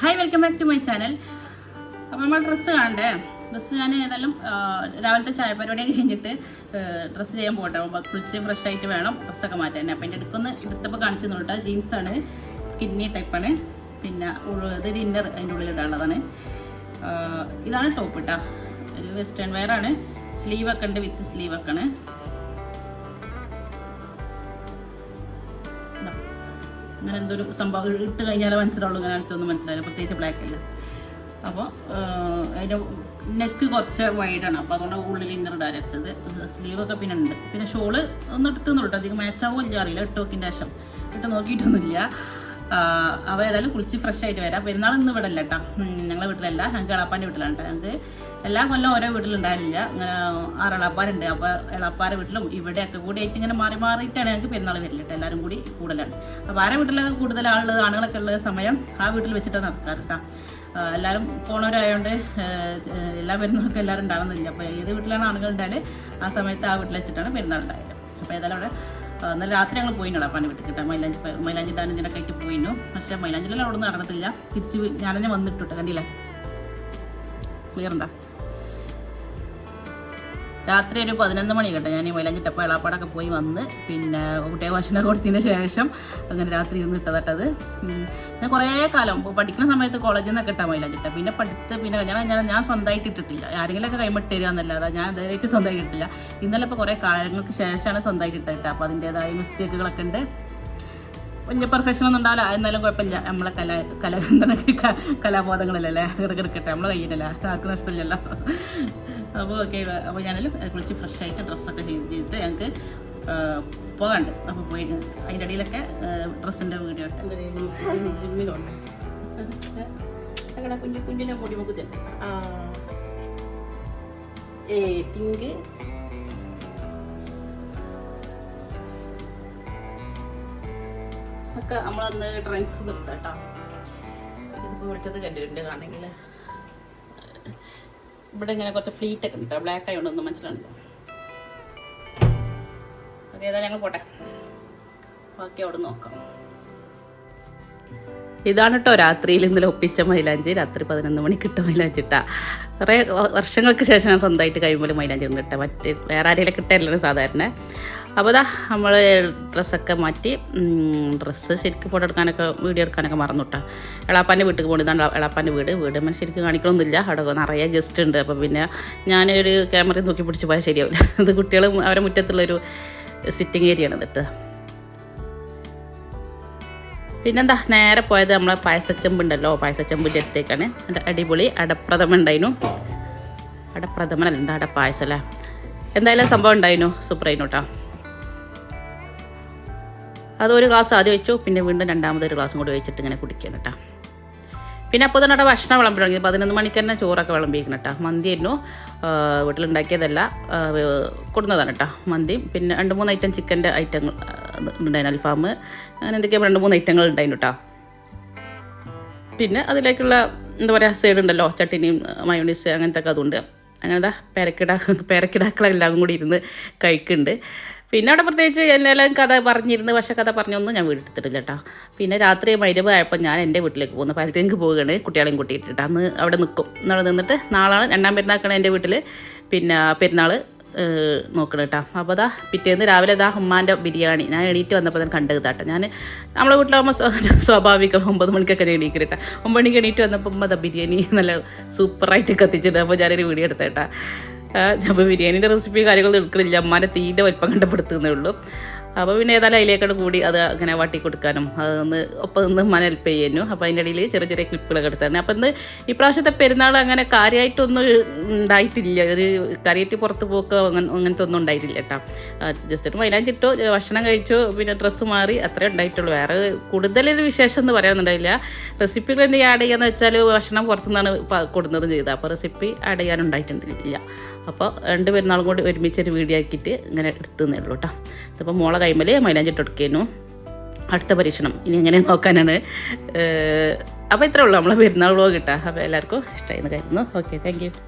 Hi welcome back to my channel അപ്പം നമ്മൾ dress കാണണ്ടേ? ഡ്രസ്സ് ഞാൻ ഏതായാലും രാവിലത്തെ ചായ പരിപാടി കഴിഞ്ഞിട്ട് ഡ്രസ്സ് ചെയ്യാൻ പോകട്ടെ. അപ്പോൾ കുളിച്ച് ഫ്രഷ് ആയിട്ട് വേണം. ഡ്രസ്സൊക്കെ മാറ്റാൻ. അപ്പം എന്റെ അടുക്കൊന്ന് എടുത്തപ്പോൾ കാണിച്ചു നോട്ടാ ജീൻസാണ് സ്കിന്നി ടൈപ്പാണ് പിന്നെ ഉള്ളത് ഡിന്നർ അതിന്റെ ഉള്ളിൽ ഇടാനുള്ളതാണ് ഇതാണ് ടോപ്പ് ഇട്ടാ ഒരു വെസ്റ്റേൺ വെയർ ആണ്. സ്ലീവ് ഒക്കെ ഉണ്ട് വിത്ത് സ്ലീവ് ഒക്കെ ആണ്. അങ്ങനെ എന്തൊരു സംഭവം? ഇട്ട് കഴിഞ്ഞാൽ മനസ്സിലാവുള്ളൂ. ഇങ്ങനെ അടുത്തൊന്നും മനസ്സിലായില്ല പ്രത്യേകിച്ച് ബ്ലാക്ക് അല്ല. അപ്പോൾ അതിന്റെ നെക്ക് കുറച്ച് വൈഡാണ് അപ്പോൾ അതുകൊണ്ട് ഉള്ളിൽ ഇന്നർ ഇടാൻ സ്ലീവൊക്കെ പിന്നെ ഉണ്ട്. പിന്നെ ഷോൾ ഒന്ന് എടുത്ത് നോട്ടോ അധികം മാച്ചാവും ഇല്ല അറിയില്ല. ഇട്ടോക്കിന്റെ ശേഷം. ഇട്ട് നോക്കിയിട്ടൊന്നുമില്ല. അവ ഏതായാലും കുളിച്ച് ഫ്രഷ് ആയിട്ട് വരാം. പെരുന്നാൾ ഇന്ന് ഇവിടെ അല്ല കേട്ടോ ഞങ്ങളെ വീട്ടിലല്ല. ഞങ്ങൾക്ക് കളപ്പാന്റെ വീട്ടിലാണ് കേട്ടോ ഞങ്ങൾക്ക് എല്ലാ കൊല്ലം ഓരോ വീട്ടിലുണ്ടായിരുന്നില്ല ഇങ്ങനെ ആറ് ഇളപ്പാരുണ്ട് അപ്പോൾ എളാപ്പാരെ വീട്ടിലും ഇവിടെയൊക്കെ കൂടി ആയിട്ട് ഇങ്ങനെ മാറി മാറിയിട്ടാണ് ഞങ്ങൾക്ക് പെരുന്നാൾ വരില്ല കേട്ടോ എല്ലാവരും കൂടി കൂടുതലാണ്. അപ്പോൾ ആരെ വീട്ടിലൊക്കെ കൂടുതൽ ആളുള്ളത് ആണുങ്ങളൊക്കെ ഉള്ള സമയം ആ വീട്ടിൽ വെച്ചിട്ടാണ് നടക്കാറ് കേട്ടോ എല്ലാവരും പോണവരായതുകൊണ്ട് എല്ലാ പെരുന്നാൾക്കും എല്ലാവരും ഉണ്ടാകുന്നില്ല അപ്പോൾ ഏത് വീട്ടിലാണ് ആണുങ്ങൾ ഉണ്ടായാലും ആ സമയത്ത് ആ വീട്ടിൽ വെച്ചിട്ടാണ് പെരുന്നാൾ ഉണ്ടായത് അപ്പോൾ ഏതായാലും അവിടെ ഇന്നലെ രാത്രി ഞങ്ങൾ പോയിനോടാ പണി വീട്ടിൽ കിട്ടാൻ മൈലാഞ്ചി മൈലാഞ്ചി ഡാൻ ഇതിനൊക്കെ ആയിട്ട് പോയിരുന്നു പക്ഷേ മൈലാഞ്ചിലെല്ലാം അവിടെ നിന്ന് നടന്നിട്ടില്ല. തിരിച്ച് ഞാനെന്നെ വന്നിട്ടു കണ്ടില്ലേ? ക്ലിയർ ഉണ്ടോ? രാത്രി ഒരു പതിനൊന്ന് മണി കേട്ടോ. ഞാൻ മൈലാഞ്ചിട്ടപ്പോൾ എളാപ്പാടൊക്കെ പോയി വന്ന് പിന്നെ കുട്ടിയെ വാശിനെ കൊടുത്തതിന് ശേഷം അങ്ങനെ രാത്രി ഇരുന്ന് ഇട്ടതട്ടത്. ഞാൻ കുറേ കാലം പഠിക്കുന്ന സമയത്ത് കോളേജിൽ നിന്നൊക്കെ ഇട്ടാ മൈലാഞ്ചിട്ട പിന്നെ പഠിത്ത് പിന്നെ കല്യാണം ഞാൻ ഞാൻ സ്വന്തമായിട്ട് ഇട്ടിട്ടില്ല. ആരെങ്കിലുമൊക്കെ കൈമിട്ട് തരിക എന്നല്ലാതെ ഞാൻ അതായിട്ട് സ്വന്തമായിട്ട് ഇട്ടില്ല ഇന്നലെ ഇപ്പോൾ കുറേ കാലങ്ങൾക്ക് ശേഷമാണ് സ്വന്തമായിട്ട് ഇട്ടിട്ട് അപ്പോൾ അതിന്റെതായ മിസ്റ്റേക്കുകളൊക്കെ ഉണ്ട്. വലിയ പെർഫെക്ഷൻ ഒന്നും ഉണ്ടാവില്ല. എന്നാലും കുഴപ്പമില്ല. നമ്മളെ കല കല എന്താണ്? ക- കലാബോധങ്ങളല്ലേ? കിടക്കെടുക്കട്ടെ നമ്മളെ കയ്യിലല്ല? ആർക്കും നഷ്ടമില്ലല്ലോ. അപ്പോൾ ഓക്കെ അപ്പോൾ ഞാനെല്ലാം കുളിച്ച് ഫ്രഷ് ആയിട്ട് ഡ്രസ്സൊക്കെ ചെയ്ത് ചെയ്തിട്ട് ഞങ്ങൾക്ക് പോകാണ്ട് അപ്പോൾ പോയി അതിന്റെ ഇടയിലൊക്കെ ഡ്രസ്സിന്റെ വീഡിയോ ജിമ്മിലുണ്ട് അങ്ങനെ കുഞ്ഞു കുഞ്ഞിനെ മുടി മുക്കുത്തി ഏ പിങ്ക് ഒക്കെ നമ്മളന്ന് ഡ്രിങ്ക്സ് നിർത്താം കേട്ടോ. ഇതിപ്പോൾ വിളിച്ചത് കണ്ടിട്ടുണ്ട് കാണെങ്കിൽ ഇവിടെ ഇങ്ങനെ കുറച്ച് ഫ്ലീറ്റ് ഒക്കെ ഉണ്ട്. ബ്ലാക്ക് ആയി ഉണ്ടെന്ന് മനസ്സിലാണല്ലോ ഓക്കെ ഏതായാലും ഞങ്ങൾ പോട്ടെ. ബാക്കി അവിടെ നോക്കാം. ഇതാണ് കേട്ടോ രാത്രിയിൽ ഇന്നലെ ഒപ്പിച്ച മൈലാഞ്ചി. രാത്രി പതിനൊന്ന് മണിക്ക് ഇട്ട മൈലാഞ്ചി ഇട്ട. കുറേ വർഷങ്ങൾക്ക് ശേഷം ഞാൻ സ്വന്തമായിട്ട് കഴിയുമ്പോൾ മൈലാഞ്ചി ഇട്ട മറ്റ് വേറെ ആരെങ്കിലും കിട്ടാറില്ല സാധാരണ? അപ്പോൾ ഇതാ നമ്മൾ ഡ്രസ്സൊക്കെ മാറ്റി ഡ്രസ്സ് ശരിക്കും ഫോട്ടോ എടുക്കാനൊക്കെ വീഡിയോ എടുക്കാനൊക്കെ മറന്നുട്ടാ. എളാപ്പാന്റെ വീട്ടിൽ പോകണം ഇതാണ് എളാപ്പാന്റെ വീട്. വീട് മനുഷ്യൻ ശരിക്കും കാണിക്കണമെന്നില്ല അവിടെ നിറയെ ഗസ്റ്റ് ഉണ്ട്. അപ്പോൾ പിന്നെ ഞാനൊരു ക്യാമറയിൽ നോക്കി പിടിച്ച് പോയാൽ ശരിയാവില്ല. ഇത് കുട്ടികൾ അവരെ മുറ്റത്തുള്ളൊരു സിറ്റിംഗ് ഏരിയ ആണ് എന്നിട്ട് പിന്നെന്താ? നേരെ പോയത് നമ്മളെ പായസച്ചെമ്പുണ്ടല്ലോ പായസച്ചെമ്പിന്റെ അടുത്തേക്കാണ്. എന്റെ അടിപൊളി അടപ്രഥമൻ ഉണ്ടായിരുന്നു അടപ്രഥമനല്ല എന്താ അടപ്പായസല്ലേ എന്തായാലും സംഭവം ഉണ്ടായിരുന്നു സൂപ്പറായിരുന്നു കേട്ടോ അത് ഒരു ഗ്ലാസ് ആദ്യം വെച്ചു പിന്നെ വീണ്ടും രണ്ടാമത് ഒരു ഗ്ലാസും കൂടി വെച്ചിട്ട് ഇങ്ങനെ കുടിക്കണം കേട്ടോ. പിന്നെ അപ്പോൾ തന്നെ ഭക്ഷണം വിളമ്പി തുടങ്ങി പതിനൊന്ന് മണിക്ക് തന്നെ ചോറൊക്കെ വിളമ്പിയിരിക്കണം കേട്ടോ. മന്തിയായിരുന്നു വീട്ടിലുണ്ടാക്കിയതല്ല കൊടുന്നതാണ് കേട്ടോ മന്തിയും പിന്നെ രണ്ട് മൂന്ന് ഐറ്റം ചിക്കന്റെ ഐറ്റങ്ങൾ ഉണ്ടായിരുന്നു അൽഫാം അങ്ങനെ എന്തൊക്കെയാണ് രണ്ട് മൂന്ന് ഐറ്റങ്ങൾ ഉണ്ടായിരുന്നു കേട്ടോ. പിന്നെ അതിലേക്കുള്ള എന്താ പറയുക സൈഡ് ഉണ്ടല്ലോ ചട്ടിനിയും മയോണീസ് അങ്ങനത്തെ ഒക്കെ അതുണ്ട്. അങ്ങനെ ദാ പേരക്കിട പേരക്കിടാക്കളെല്ലാം കൂടി ഇരുന്ന് കഴിക്കുന്നുണ്ട്. പിന്നെ അവിടെ പ്രത്യേകിച്ച് എന്നെല്ലാം കഥ പറഞ്ഞിരുന്നു പക്ഷേ കഥ പറഞ്ഞൊന്നും ഞാൻ വീടെടുത്തിട്ടില്ല കേട്ടോ. പിന്നെ രാത്രി മൈരവ് ആയപ്പോൾ ഞാൻ എന്റെ വീട്ടിലേക്ക് പോകുന്നു. പരത്തേക്ക് പോവുകയാണ് കുട്ടികളെയും കൂട്ടിയിട്ടിട്ട് അന്ന് അവിടെ നിൽക്കും. അവിടെ നിന്നിട്ട് നാളാണ് രണ്ടാം പെരുന്നാൾക്കാണ് എന്റെ വീട്ടിൽ പിന്നെ പെരുന്നാൾ നോക്കണം കേട്ടോ. അപ്പോൾ അതാ പിറ്റേന്ന് രാവിലെ ഇതാ ഉമ്മാന്റെ ബിരിയാണി. ഞാൻ എണീറ്റ് വന്നപ്പോൾ തന്നെ കണ്ടത് കേട്ടോ. ഞാൻ നമ്മളെ വീട്ടിലാകുമ്പോൾ സ്വ- സ്വാഭാവികം ഒമ്പത് മണിക്കൊക്കെ ഞാൻ എണീക്കും കേട്ടോ. ഒമ്പത് മണിക്ക് എണീറ്റ് വന്നപ്പോൾ ഉമ്മ ദാ ബിരിയാണി നല്ല സൂപ്പറായിട്ട് കത്തിച്ചിട്ട് അപ്പോൾ ഞാനൊരു വീഡിയോ എടുത്ത കേട്ടാ. അപ്പോൾ ബിരിയാണീന്റെ റെസിപ്പി കാര്യങ്ങളൊന്നും എടുക്കണില്ല. അമ്മാന്റെ തീന്റെ വലിപ്പം കണ്ടപ്പെടുത്തുന്നേ ഉള്ളൂ. അപ്പോൾ പിന്നെ ഏതായാലും അതിലേക്കാണ് കൂടി അത് അങ്ങനെ വാട്ടി കൊടുക്കാനും അതൊന്ന് ഒപ്പം നിന്ന് മന ഹെൽപ്പ് ചെയ്യുന്നു അപ്പോൾ അതിന്റെ ഇടയിൽ ചെറിയ ചെറിയ ക്ലിപ്പുകളൊക്കെ എടുത്താണ് അപ്പോൾ ഇന്ന് ഇപ്രാവശ്യത്തെ പെരുന്നാൾ അങ്ങനെ കാര്യമായിട്ടൊന്നും ഉണ്ടായിട്ടില്ല. ഒരു കാര്യമായിട്ട് പുറത്ത് പോക്കോ അങ്ങനെ അങ്ങനത്തെ ഒന്നും ഉണ്ടായിട്ടില്ല കേട്ടോ. ജസ്റ്റ് ഒരു മൈലാഞ്ചിട്ടു ഭക്ഷണം കഴിച്ചോ പിന്നെ ഡ്രസ്സ് മാറി അത്രേ ഉണ്ടായിട്ടുള്ളൂ. വേറെ കൂടുതലൊരു വിശേഷം എന്ന് പറയാനൊന്നുണ്ടായില്ല. റെസിപ്പികൾ എന്ത് ആഡ് ചെയ്യാന്ന് വെച്ചാൽ ഭക്ഷണം പുറത്തുനിന്നാണ് കൊടുക്കുന്നതും ചെയ്തത്. അപ്പോൾ റെസിപ്പി ആഡ് ചെയ്യാനുണ്ടായിട്ടുണ്ടില്ല അപ്പോൾ രണ്ട് പെരുന്നാളും കൂടി ഒരുമിച്ചൊരു വീഡിയോ ആക്കിയിട്ട് ഇങ്ങനെ എടുത്തുന്നേ ഉള്ളൂ കേട്ടോ. ഇതിപ്പോൾ മോളെ കൈമൽ മൈലാഞ്ചിട്ട് എടുക്കുന്നു അടുത്ത പരീക്ഷണം. ഇനി എങ്ങനെ നോക്കാനാണ്. അപ്പോൾ ഇത്രേ ഉള്ളൂ. നമ്മളെ പെരുന്നാൾ വ്ളോഗ് അപ്പോൾ എല്ലാവർക്കും ഇഷ്ടമായി എന്ന് കരുതുന്നു. Okay thank